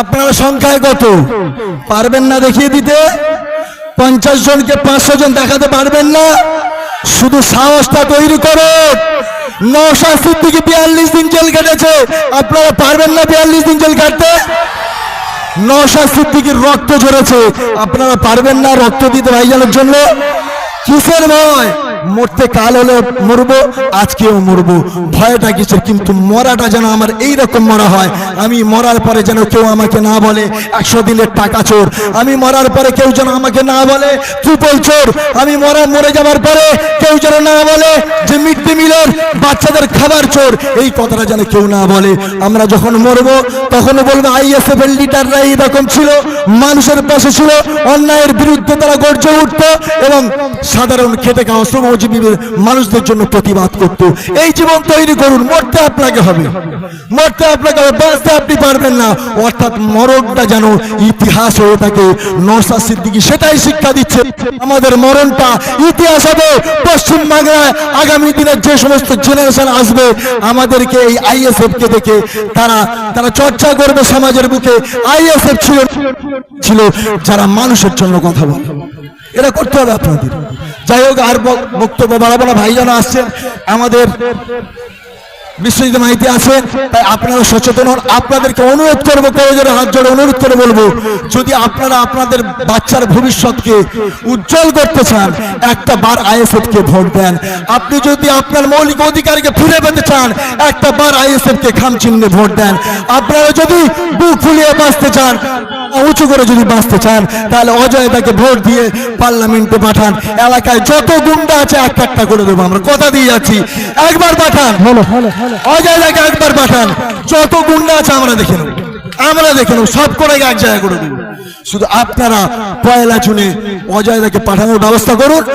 আপনারা সংখ্যায় কত? পারবেন না দেখিয়ে দিতে? পঞ্চাশ জনকে পাঁচশো জন দেখাতে পারবেন না? শুধু সাহসটা তৈরি করুন। নশা সিদ্দিকি বিয়াল্লিশ দিন জেল কেটেছে আপনারা পারবেন না বিয়াল্লিশ দিন জেল কাটতে? নশা সিদ্দিকির রক্ত ঝরেছে। আপনারা পারবেন না রক্ত দিতে ভাইজানের জন্য? কিসের ভয়? মরতে কাল হলে মরবো, আজকেও মরবো। ভয়টা কিসের? কিন্তু মরাটা যেন আমার এই রকম মরা হয়। আমি মরার পরে যেন কেউ আমাকে না বলে, একশো দিনের টাকা চোর। আমি মরার পরে কেউ যেন আমাকে না বলে ট্রিপল চোর। আমি মরা, মরে যাবার পরে কেউ যেন না বলে যে মিড ডে মিলের বাচ্চাদের খাবার চোর। এই কথাটা যেন কেউ না বলে। আমরা যখন মরবো, তখন বলব আইএসএফ এর লিডাররা এইরকম ছিল। মানুষের পাশে ছিল। অন্যায়ের বিরুদ্ধে তারা গর্জে উঠত এবং সাধারণ খেটে খাওয়া শ্রমজীবী মানুষদের জন্য প্রতিবাদ করত। এই জীবন তৈরি করুন, মরতে আপনাকে হবে। মরতে আপনাকে হবে, বাঁচতে আপনি পারবেন না। অর্থাৎ মরণটা যেন ইতিহাস হয়ে থাকে নরসা সিদ্দিকি সেটাই শিক্ষা দিচ্ছে। আমাদের মরণটা ইতিহাস হবে। পশ্চিম বাংলায় আগামী দিনের যে সমস্ত জেনারেশন আসবে, আমাদেরকে এই আইএসএফ কে দেখে তারা তারা চর্চা করবে সমাজের বুকে। আইএসএফ ছিল ছিল, যারা মানুষের জন্য কথা বলে। এটা করতে হবে আপনাদের। যাই হোক, আর বক- বক্তব্য বাড়াবো না ভাইজান আসছেন, আমাদের বিশ্বজিৎ মাইতি আছেন, তাই আপনারা সচেতন হন। আপনাদেরকে অনুরোধ করব কয়েকজনের হাত জোড়ে অনুরোধ করে বলব, যদি আপনারা আপনাদের বাচ্চার ভবিষ্যৎকে উজ্জ্বল করতে চান, একটা বার আইএসএফ কে ভোট দেন। আপনি যদি আপনার মৌলিক অধিকারকে ফিরে পেতে চান, একটা বার আইএসএফ কে খাম চিহ্নে ভোট দেন। আপনারা যদি বুক ফুলিয়ে বাঁচতে চান উঁচু করে যদি বাঁচতে চান তাহলে অজয় তাকে ভোট দিয়ে পার্লামেন্টে পাঠান। এলাকায় যত গুন্ডা আছে একটা একটা করে দেবো আমরা। কথা দিয়ে যাচ্ছি। একবার পাঠান। অজয় তাকে একবার পাঠান। যত গুন্ডা আছে আমরা দেখে নেব। আমরা দেখে নেব। সব করে এক জায়গায় করে দেবো। শুধু আপনারা পয়লা চুনে অজয় তাকে পাঠানোর ব্যবস্থা করুন।